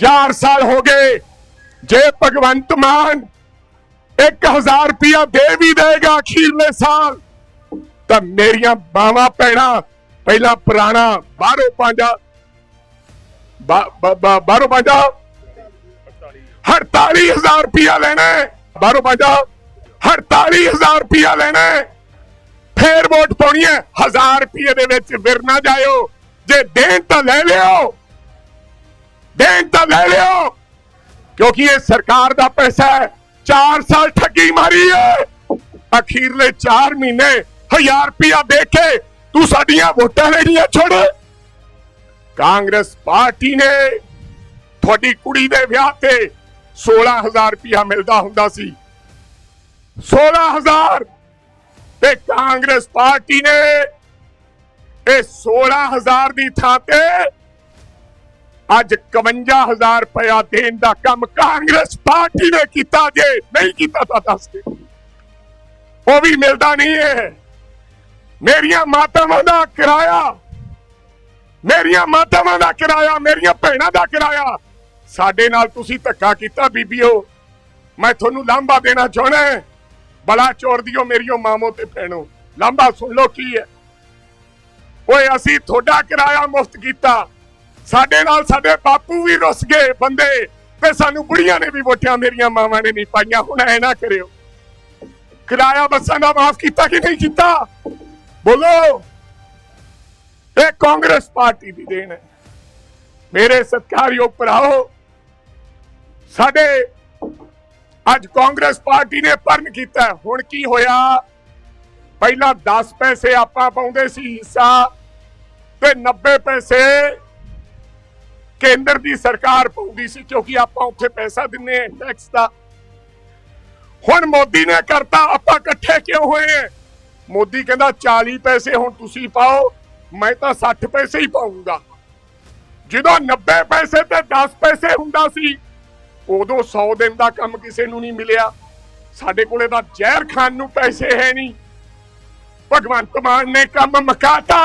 4 ਸਾਲ ਹੋ ਗਏ। ਜੇ ਭਗਵੰਤ ਮਾਨ 1000 ਰੁਪਇਆ ਦੇ ਵੀ ਦੇਗਾ ਅਖੀਰਲੇ ਸਾਲ, ਤਾਂ ਮੇਰੀਆਂ ਬਾਵਾ ਪੈਣਾ ਪਹਿਲਾਂ ਪੁਰਾਣਾ ਬਾਹਰੋਂ ਪੰਜਾ, ਬਾ- ਬਾ- ਬਾ- ਬਾਹਰੋਂ ਪੰਜਾ 48000 ਰੁਪਇਆ ਲੈਣਾ ਹੈ। ਬਾਹਰੋਂ ਪੰਜਾ 48000 ਰੁਪਇਆ ਲੈਣਾ ਫੇਰ ਵੋਟ ਪਾਉਣੀ ਹੈ। 1000 ਰੁਪਏ ਦੇ ਵਿੱਚ ਵਿਰ ਨਾ ਜਾਇਓ। ਜੇ ਦੇਣ ਤਾਂ ਲੈ ਲਿਓ। ਦੇਣ ਤਾਂ ਲੈ ਲਿਓ। ਕਿਉਂਕਿ ਇਹ ਸਰਕਾਰ ਦਾ ਪੈਸਾ ਹੈ। 4 ਸਾਲ ਠੱਗੀ ਮਾਰੀ ਹੈ। ਅਖੀਰਲੇ 4 ਮਹੀਨੇ 1000 ਰੁਪਇਆ ਦੇ ਕੇ ਤੂੰ ਸਾਡੀਆਂ ਵੋਟਾਂ ਲੈਣੀਆਂ ਛੋੜ ਕਾਂਗਰਸ ਪਾਰਟੀ ਨੇ ਤੁਹਾਡੀ ਕੁੜੀ ਦੇ ਵਿਆਹ ਤੇ 16000 ਰੁਪਇਆ ਮਿਲਦਾ ਹੁੰਦਾ ਸੀ। 16000 ਤੇ ਕਾਂਗਰਸ ਪਾਰਟੀ ਨੇ ਇਹ 16000 ਦੀ ਥਾਂ ਤੇ ਅੱਜ 51000 ਰੁਪਇਆ ਦੇਣ ਦਾ ਕੰਮ ਕਾਂਗਰਸ ਪਾਰਟੀ ਨੇ ਕੀਤਾ ਜੇ। ਨਹੀਂ ਕੀਤਾ ਤਾਂ ਦੱਸ ਦੇ। ਉਹ ਵੀ ਮਿਲਦਾ ਨਹੀਂ ਹੈ ਮੇਰੀਆਂ ਮਾਤਾਵਾਂ ਦਾ ਕਿਰਾਇਆ, ਮੇਰੀਆਂ ਮਾਤਾਵਾਂ ਦਾ ਕਿਰਾਇਆ, ਮੇਰੀਆਂ ਭੈਣਾਂ ਦਾ ਕਿਰਾਇਆ। ਸਾਡੇ ਨਾਲ ਤੁਸੀਂ ਧੱਕਾ ਕੀਤਾ ਬੀਬੀਓ। ਮੈਂ ਤੁਹਾਨੂੰ ਲਾਂਭਾ ਦੇਣਾ ਚਾਹਣਾ ਹੈ ਬੜਾ ਚੋਰ ਦਿਓ ਮੇਰੀਓ ਮਾਮੋ ਤੇ ਭੈਣੋ। ਲਾਂਭਾ ਸੁਣ ਲਓ ਕੀ ਹੈ ਓਏ ਅਸੀਂ ਤੁਹਾਡਾ ਕਿਰਾਇਆ ਮੁਫਤ ਕੀਤਾ। ਸਾਡੇ ਨਾਲ ਸਾਡੇ ਬਾਪੂ ਵੀ ਰੁੱਸ ਗਏ ਬੰਦੇ ਤੇ ਸਾਨੂੰ ਬੁੜੀਆਂ ਨੇ ਵੀ ਵੋਟਾਂ ਮੇਰੀਆਂ, ਮਾਵਾਂ ਨੇ ਨਹੀਂ ਪਾਈਆਂ, ਹੁਣ ਐ ਨਾ ਕਰਿਓ। ਕਿਰਾਇਆ ਬੱਸਾਂ ਦਾ ਮਾਫ ਕੀਤਾ ਕਿ ਨਹੀਂ ਕੀਤਾ? ਬੋਲੋ। ਇਹ ਕਾਂਗਰਸ ਪਾਰਟੀ ਦੀ ਦੇਣ ਹੈ। ਮੇਰੇ ਸਤਿਕਾਰਯੋਗ ਭਰਾਓ ਸਾਡੇ ਅੱਜ ਕਾਂਗਰਸ ਪਾਰਟੀ ਨੇ ਪਰਨ ਕੀਤਾ ਹੁਣ ਕੀ ਹੋਇਆ? ਪਹਿਲਾਂ 10 ਪੈਸੇ ਆਪਾਂ ਪਾਉਂਦੇ ਸੀ ਹਿੱਸਾ, ਤੇ 90 ਪੈਸੇ ਕੇਂਦਰ ਦੀ ਸਰਕਾਰ ਪਾਉਂਦੀ ਸੀ ਕਿਉਂਕਿ ਆਪਾਂ ਉੱਥੇ ਪੈਸਾ ਦਿੰਨੇ ਆ ਟੈਕਸ ਦਾ। ਹੁਣ ਮੋਦੀ ਨੇ ਕਰਤਾ, ਆਪਾਂ ਇਕੱਠੇ ਕਿਉਂ ਹੋਏ ਮੋਦੀ ਕਹਿੰਦਾ 40 ਪੈਸੇ ਹੁਣ ਤੁਸੀਂ ਪਾਓ, ਮੈਂ ਤਾਂ 60 ਪੈਸੇ ਹੀ ਪਾਉਂਗਾ ਜਦੋਂ 90 ਪੈਸੇ ਤੇ 10 ਪੈਸੇ ਹੁੰਦਾ ਸੀ, ਉਦੋਂ 100 ਦਿਨ ਦਾ ਕੰਮ ਕਿਸੇ ਨੂੰ ਨਹੀਂ ਮਿਲਿਆ। ਸਾਡੇ ਕੋਲੇ ਤਾਂ ਜ਼ਹਿਰ ਖਾਨ ਨੂੰ ਪੈਸੇ ਹੈ ਨਹੀਂ। ਭਗਵੰਤ ਮਾਨ ਨੇ ਕੰਮ ਮਕਾਤਾ।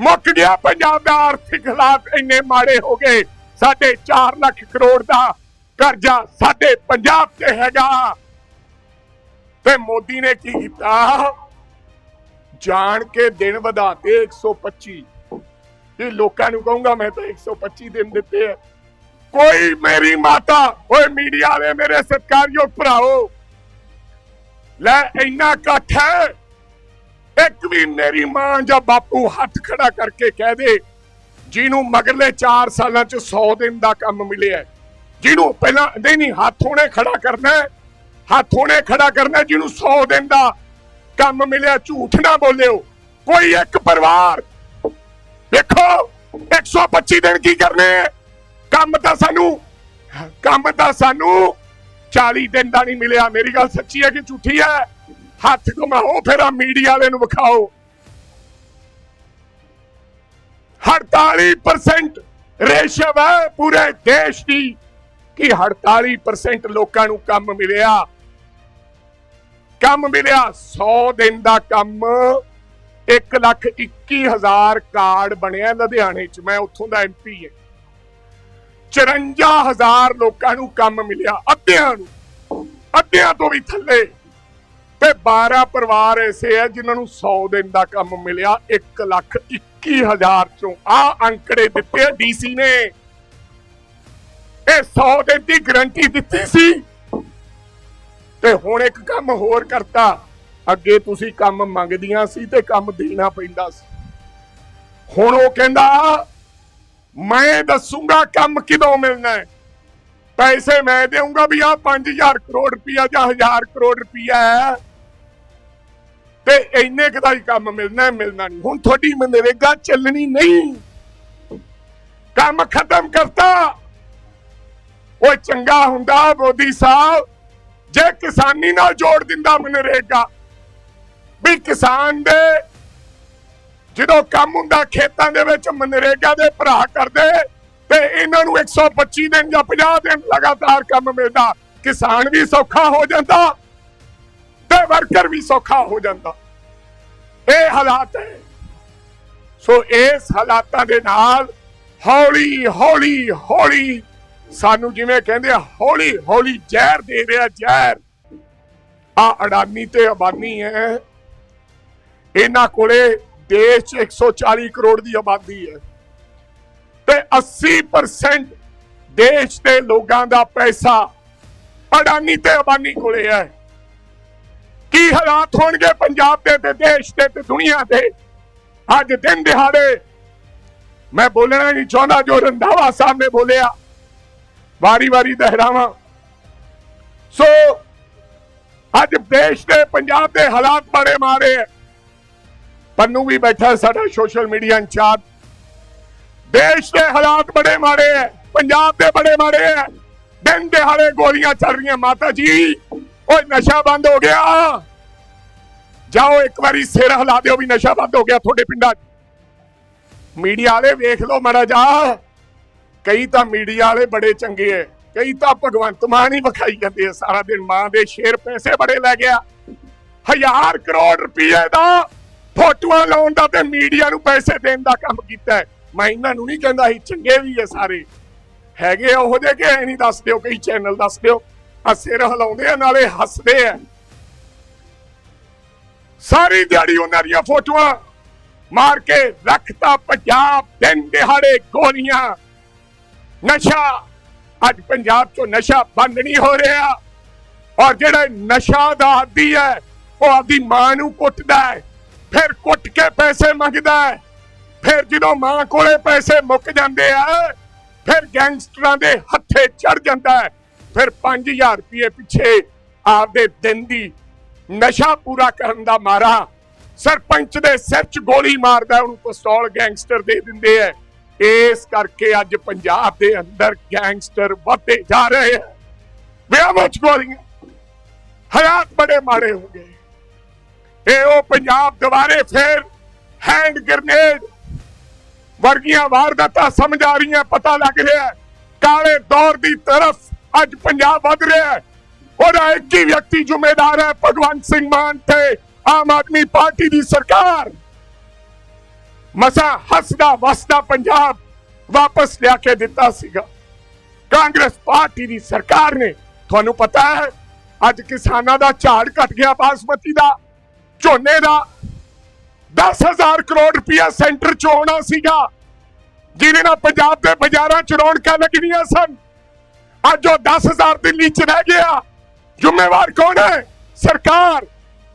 ਮੁੱਕ ਗਿਆ ਪੰਜਾਬ ਦਾ ਆਰਥਿਕ ਹਾਲਾਤ ਇੰਨੇ ਮਾੜੇ ਹੋ ਗਏ। ਸਾਡੇ 4 ਲੱਖ ਕਰੋੜ ਦਾ ਕਰਜ਼ਾ ਸਾਡੇ ਪੰਜਾਬ ਤੇ ਹੈਗਾ। ਤੇ ਮੋਦੀ ਨੇ ਕੀ ਕੀਤਾ? ਜਾਣ ਕੇ ਦਿਨ ਵਧਾਤੇ 125 ਇਹ ਲੋਕਾਂ ਨੂੰ ਕਹੂੰਗਾ, ਮੈਂ ਤਾਂ 125 ਦਿਨ ਦਿੱਤੇ ਆ। ਕੋਈ ਮੇਰੀ ਮਾਤਾ, ਓਏ ਮੀਡੀਆ ਵਾਲੇ ਮੇਰੇ ਸਤਿਕਾਰਯੋਗ ਭਰਾਓ, ਲੈ ਇੰਨਾ ਇਕੱਠ ਹੈ। ਇੱਕ ਵੀ ਮੇਰੀ ਮਾਂ ਜਾਂ ਬਾਪੂ ਹੱਥ ਖੜਾ ਕਰਕੇ ਕਹਿ ਦੇ ਜਿਹਨੂੰ ਮਗਰਲੇ 4 ਸਾਲਾਂ ਚ 100 ਦਿਨ ਦਾ ਕੰਮ ਮਿਲਿਆ ਜਿਹਨੂੰ ਪਹਿਲਾਂ ਨਹੀਂ ਨਹੀਂ ਹੱਥ ਹੋਣੇ ਖੜਾ ਕਰਨਾ ਹੈ, ਹੱਥ ਖੜਾ ਕਰਨਾ ਜਿਹਨੂੰ 100 ਦਿਨ ਦਾ ਕੰਮ ਮਿਲਿਆ ਝੂਠ ਨਾ ਬੋਲਿਓ ਕੋਈ ਇੱਕ ਪਰਿਵਾਰ। ਦੇਖੋ 125 ਦਿਨ ਕੀ ਕਰਨੇ ਹੈ? ਕੰਮ ਤਾਂ ਸਾਨੂੰ ਕੰਮ ਤਾਂ ਸਾਨੂੰ 40 ਦਿਨ ਦਾ ਨਹੀਂ ਮਿਲਿਆ। ਮੇਰੀ ਗੱਲ ਸੱਚੀ ਹੈ ਕਿ ਝੂਠੀ ਹੈ? ਹੱਥ ਘੁਮਾਓ, ਫਿਰ ਆ ਮੀਡੀਆ ਵਾਲੇ ਨੂੰ ਵਿਖਾਓ। 48% ਰੇਸ਼ੋ ਹੈ ਪੂਰੇ ਦੇਸ਼ ਦੀ। ਕਿ 48% ਲੋਕਾਂ ਨੂੰ ਕੰਮ ਮਿਲਿਆ? ਕੰਮ ਮਿਲਿਆ 100 ਦਿਨ ਦਾ ਕੰਮ। 1 ਲੱਖ 21 ਹਜ਼ਾਰ ਕਾਰਡ ਬਣਿਆ ਲੁਧਿਆਣੇ ਚ, ਮੈਂ ਉੱਥੋਂ ਦਾ ਐਮਪੀ ਹਾਂ 54000 ਲੋਕਾਂ ਨੂੰ ਕੰਮ ਮਿਲਿਆ ਅੱਧਿਆਂ ਨੂੰ, ਅੱਧਿਆਂ ਤੋਂ ਵੀ ਥੱਲੇ। ਤੇ 12 ਪਰਿਵਾਰ ਐਸੇ ਆ ਜਿਨ੍ਹਾਂ ਨੂੰ 100 ਦਿਨ ਦਾ ਕੰਮ ਮਿਲਿਆ 1 ਲੱਖ 21 ਹਜ਼ਾਰ ਚੋਂ ਆ ਅੰਕੜੇ ਦਿੱਤੇ ਡੀਸੀ ਨੇ। ਇਹ 100 ਦਿਨ ਦੀ ਗਰੰਟੀ ਦਿੱਤੀ ਸੀ। ਤੇ ਹੁਣ ਇੱਕ ਕੰਮ ਹੋਰ ਕਰਤਾ। ਅੱਗੇ ਤੁਸੀਂ ਕੰਮ ਮੰਗਦੀਆਂ ਸੀ ਤੇ ਕੰਮ ਦੇਣਾ ਪੈਂਦਾ ਸੀ। ਹੁਣ ਉਹ ਕਹਿੰਦਾ, ਮੈਂ ਦੱਸੂਗਾ ਕੰਮ ਕਿਦੋਂ ਮਿਲਣਾ ਹੈ? ਪੈਸੇ ਮੈਂ ਦੇਊਂਗਾ ਵੀ ਆ 5000 ਕਰੋੜ ਰੁਪਇਆ ਜਾਂ 1000 ਕਰੋੜ ਰੁਪਇਆ ਹੈ। ਤੇ ਇੰਨੇ ਕੁ ਹੀ ਕੰਮ ਮਿਲਣਾ ਮਿਲਣਾ ਨਹੀਂ। ਹੁਣ ਤੁਹਾਡੀ ਮਨਰੇਗਾ ਚੱਲਣੀ ਨਹੀਂ। ਕੰਮ ਖਤਮ ਕਰਤਾ। ਉਹ ਚੰਗਾ ਹੁੰਦਾ ਮੋਦੀ ਸਾਹਿਬ। ਜੇ ਕਿਸਾਨੀ ਨਾਲ ਜੋੜ ਦਿੰਦਾ ਮਨਰੇਗਾ, ਵੀ ਕਿਸਾਨ ਦੇ ਜਦੋਂ ਕੰਮ ਹੁੰਦਾ, ਖੇਤਾਂ ਦੇ ਵਿੱਚ ਮਨਰੇਗਾ ਦੇ ਭਰਾ ਕਰਦੇ ਤੇ ਇਹਨਾਂ ਨੂੰ 125 ਦਿਨ ਜਾਂ 50 ਦਿਨ ਲਗਾਤਾਰ ਕੰਮ ਮਿਲਦਾ, ਕਿਸਾਨ ਵੀ ਸੌਖਾ ਹੋ ਜਾਂਦਾ ਤੇ ਵਰਕਰ ਵੀ ਸੌਖਾ ਹੋ ਜਾਂਦਾ। ਇਹ ਹਾਲਾਤ ਹੈ। ਸੋ ਇਸ ਹਾਲਾਤਾਂ ਦੇ ਨਾਲ ਹੌਲੀ ਹੌਲੀ ਹੌਲੀ ਸਾਨੂੰ ਜਿਵੇਂ ਕਹਿੰਦੇ ਆ, ਹੌਲੀ ਹੌਲੀ ਜ਼ਹਿਰ ਦੇ ਰਿਹਾ ਜ਼ਹਿਰ। ਆ ਅਡਾਨੀ ਤੇ ਅਬਾਨੀ ਹੈ। ਇਹਨਾਂ ਕੋਲੇ ਦੇਸ਼ 'ਚ 140 ਕਰੋੜ ਦੀ ਆਬਾਦੀ ਹੈ। ਤੇ 80% ਦੇਸ਼ ਦੇ ਲੋਕਾਂ ਦਾ ਪੈਸਾ ਅਡਾਨੀ ਤੇ ਅਬਾਨੀ ਕੋਲੇ ਹੈ। ਕੀ ਹਾਲਾਤ ਹੋਣਗੇ ਪੰਜਾਬ ਦੇ ਤੇ ਦੇਸ਼ ਦੇ ਤੇ ਦੁਨੀਆ ਦੇ? ਅੱਜ ਦਿਨ ਦਿਹਾੜੇ ਮੈਂ ਬੋਲਣਾ ਨਹੀਂ ਚਾਹੁੰਦਾ ਜੋ ਰੰਧਾਵਾ ਸਾਹਿਬ ਨੇ ਬੋਲਿਆ। ਵਾਰੀ ਵਾਰੀ ਦੁਹਰਾਵਾਂ। ਸੋ ਅੱਜ ਦੇਸ਼ ਦੇ ਪੰਜਾਬ ਦੇ ਹਾਲਾਤ ਬੜੇ ਮਾਰੇ ਹੈ। ਪੰਨੂ ਵੀ ਬੈਠਾ ਸਾਡਾ ਸੋਸ਼ਲ ਮੀਡੀਆ ਇੰਚਾਰਜ। ਦੇਸ਼ ਦੇ ਹਾਲਾਤ ਬੜੇ ਮਾੜੇ ਹੈ ਪੰਜਾਬ ਦੇ ਬੜੇ ਮਾੜੇ ਹੈ ਦਿਨ ਦਿਹਾੜੇ ਗੋਲੀਆਂ ਚੱਲ ਰਹੀਆਂ ਮਾਤਾ ਜੀ। ਓਏ, ਨਸ਼ਾ ਬੰਦ ਹੋ ਗਿਆ। ਜਾਓ, ਇੱਕ ਵਾਰੀ ਸਿਰ ਹਿਲਾ ਦਿਓ ਵੀ ਨਸ਼ਾ ਬੰਦ ਹੋ ਗਿਆ ਤੁਹਾਡੇ ਪਿੰਡਾਂ 'ਚ। ਮੀਡੀਆ ਵਾਲੇ ਵੇਖ ਲਓ ਮਾੜਾ ਜਾ। ਕਈ ਤਾਂ ਮੀਡੀਆ ਵਾਲੇ ਬੜੇ ਚੰਗੇ ਐ, ਕਈ ਤਾਂ ਭਗਵੰਤ ਮਾਨ ਹੀ ਵਿਖਾਈ ਜਾਂਦੇ ਆ ਸਾਰਾ ਦਿਨ ਮਾਂ ਦੇ ਸ਼ੇਰ ਪੈਸੇ ਬੜੇ ਲੈ ਗਿਆ। ਹਜ਼ਾਰ ਕਰੋੜ ਰੁਪਏ ਦਾ ਫੋਟੋਆਂ ਲਾਉਣ ਦਾ ਤੇ ਮੀਡੀਆ ਨੂੰ ਪੈਸੇ ਦੇਣ ਦਾ ਕੰਮ ਕੀਤਾ ਹੈ। ਮੈਂ ਇਹਨਾਂ ਨੂੰ ਨਹੀਂ ਕਹਿੰਦਾ ਸੀ, ਚੰਗੇ ਵੀ ਹੈ ਸਾਰੇ। ਹੈਗੇ ਆ ਉਹੋ ਜਿਹੇ ਕਿ ਐ ਨਹੀਂ ਦੱਸ ਦਿਓ ਕਈ ਚੈਨਲ ਦੱਸ ਦਿਓ ਆ ਸਿਰ ਹਿਲਾਉਂਦੇ ਆ, ਨਾਲੇ ਹੱਸਦੇ ਆ। ਸਾਰੀ ਦਿਹਾੜੀ ਉਹਨਾਂ ਦੀਆਂ ਫੋਟੋਆਂ ਮਾਰ ਕੇ ਰੱਖਤਾ ਪੰਜਾਬ ਦਿਨ ਦਿਹਾੜੇ ਗੋਲੀਆਂ। ਨਸ਼ਾ, ਅੱਜ ਪੰਜਾਬ ਚੋਂ ਨਸ਼ਾ ਬੰਦ ਨਹੀਂ ਹੋ ਰਿਹਾ। ਔਰ ਜਿਹੜਾ ਨਸ਼ਾ ਦਾ ਆਦੀ ਹੈ, ਉਹ ਆਪਦੀ ਮਾਂ ਨੂੰ ਕੁੱਟਦਾ ਹੈ, ਫਿਰ ਕੁੱਟ ਕੇ ਪੈਸੇ ਮੰਗਦਾ ਹੈ। ਫਿਰ ਜਦੋਂ ਮਾਂ ਕੋਲੇ ਪੈਸੇ ਮੁੱਕ ਜਾਂਦੇ ਆ, ਫਿਰ ਗੈਂਗਸਟਰਾਂ ਦੇ ਹੱਥੇ ਚੜ ਜਾਂਦਾ ਹੈ। ਫਿਰ 5000 ਰੁਪਏ ਪਿੱਛੇ ਆਪਦੇ ਦਿਨ ਦੀ ਨਸ਼ਾ ਪੂਰਾ ਕਰਨ ਦਾ ਮਾਰਾ ਸਰਪੰਚ ਦੇ ਸਿਰ 'ਚ ਗੋਲੀ ਮਾਰਦਾ, ਉਹਨੂੰ ਪਿਸਤੌਲ ਗੈਂਗਸਟਰ ਦੇ ਦਿੰਦੇ ਐ ਇਸ ਕਰਕੇ ਅੱਜ ਪੰਜਾਬ ਦੇ ਅੰਦਰ ਗੈਂਗਸਟਰ ਵੱਧੇ ਜਾ ਰਹੇ ਹੈ ਵਿਆਹ 'ਚ ਗੋਲੀਆਂ, ਹਾਲਾਤ ਬੜੇ ਮਾੜੇ ਹੋ ਗਏ। ਇਹ ਉਹ ਪੰਜਾਬ ਦੁਬਾਰੇ ਫੇਰ ਹੈਂਡ ਗ੍ਰਨੇਡ ਵਰਗੀਆਂ ਵਾਰਦਾਤਾਂ ਸਮਝ ਆ ਰਹੀਆਂ, ਪਤਾ ਲੱਗ ਰਿਹਾ ਕਾਲੇ ਦੌਰ ਦੀ ਤਰਫ ਅੱਜ ਪੰਜਾਬ ਵੱਧ ਰਿਹਾ ਹੈ। ਉਹਦਾ ਇੱਕ ਹੀ ਵਿਅਕਤੀ ਜ਼ਿੰਮੇਦਾਰ ਹੈ, ਭਗਵੰਤ ਸਿੰਘ ਮਾਨ ਤੇ ਆਮ ਆਦਮੀ ਪਾਰਟੀ ਦੀ ਸਰਕਾਰ। ਮਸਾ ਹੱਸਦਾ ਵਸਦਾ ਪੰਜਾਬ ਵਾਪਸ ਲਿਆ ਕੇ ਦਿੱਤਾ ਸੀਗਾ। ਕਾਂਗਰਸ ਪਾਰਟੀ ਦੀ ਸਰਕਾਰ ਨੇ, ਤੁਹਾਨੂੰ ਪਤਾ ਹੈ, ਅੱਜ ਕਿਸਾਨਾਂ ਦਾ ਝਾੜ ਘਟ ਗਿਆ, ਬਾਸਮਤੀ ਦਾ, ਝੋਨੇ ਦਾ। 10000 ਕਰੋੜ ਰੁਪਇਆ ਸੈਂਟਰ ਚ ਆਉਣਾ ਸੀਗਾ। ਜਿਹਦੇ ਨਾਲ ਪੰਜਾਬ ਦੇ ਬਾਜ਼ਾਰਾਂ ਚ ਰੌਣਕਾਂ ਲੱਗਣੀਆਂ ਸਨ। ਅੱਜ ਉਹ 10000 ਦਿੱਲੀ ਚ ਰਹਿ ਗਿਆ। ਜ਼ਿੰਮੇਵਾਰ ਕੌਣ ਹੈ? ਸਰਕਾਰ।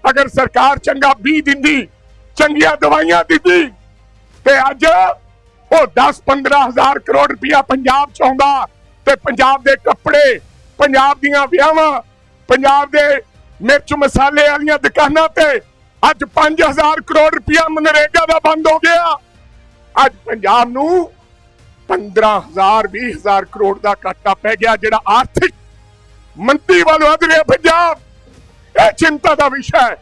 ਅਗਰ ਸਰਕਾਰ ਚੰਗਾ ਬੀ ਦਿੰਦੀ, ਚੰਗੀਆਂ ਦਵਾਈਆਂ ਦਿੰਦੀ, ਤੇ ਅੱਜ ਉਹ 10-15000 ਕਰੋੜ ਰੁਪਇਆ ਪੰਜਾਬ ਚ ਆਉਂਦਾ ਤੇ ਪੰਜਾਬ ਦੇ ਕੱਪੜੇ, ਪੰਜਾਬ ਦੀਆਂ ਵਿਆਹਾਂ, ਪੰਜਾਬ ਦੇ ਮਿਰਚ ਮਸਾਲੇ ਵਾਲੀਆਂ ਦੁਕਾਨਾਂ ਤੇ ਅੱਜ 5000 ਕਰੋੜ ਰੁਪਇਆ ਮਨਰੇਗਾ ਦਾ ਬੰਦ ਹੋ ਗਿਆ। ਅੱਜ ਪੰਜਾਬ ਨੂੰ 15000 20000 ਕਰੋੜ ਦਾ ਘਾਟਾ ਪੈ ਗਿਆ ਜਿਹੜਾ ਆਰਥਿਕ ਮੰਦੀ ਵੱਲ ਵਧ ਰਿਹਾ ਪੰਜਾਬ। ਇਹ ਚਿੰਤਾ ਦਾ ਵਿਸ਼ਾ ਹੈ।